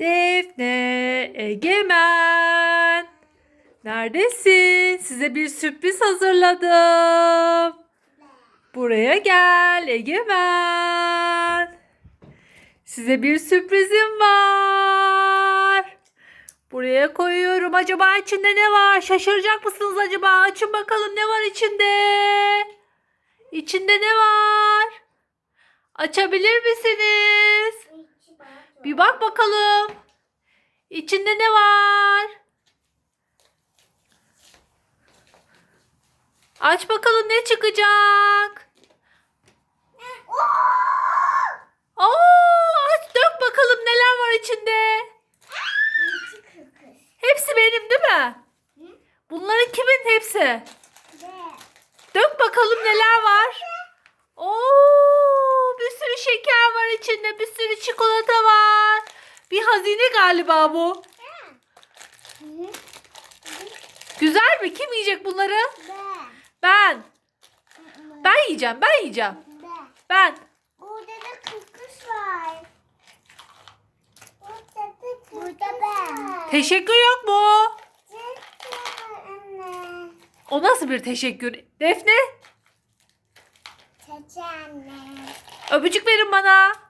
Defne, Egemen. Neredesin? Size bir sürpriz hazırladım. Buraya gel Egemen. Size bir sürprizim var. Buraya koyuyorum. Acaba içinde ne var? Şaşıracak mısınız acaba? Açın bakalım ne var içinde? İçinde ne var? Açabilir misiniz? Bak bakalım. İçinde ne var? Aç bakalım ne çıkacak? Oo, aç dök bakalım neler var içinde. Hepsi benim değil mi? Bunların kimin hepsi? Dök bakalım neler var. Oo, bir sürü var içinde, bir sürü çikolata var. Bir hazine galiba bu. Güzel mi? Kim yiyecek bunları? Ben. Ben yiyeceğim, ben yiyeceğim. Ben. Burada da kıkış var. Burada da Burada ben. Teşekkür yok mu? anne. O nasıl bir teşekkür? Defne, Çeçe anne. öpücük verin bana.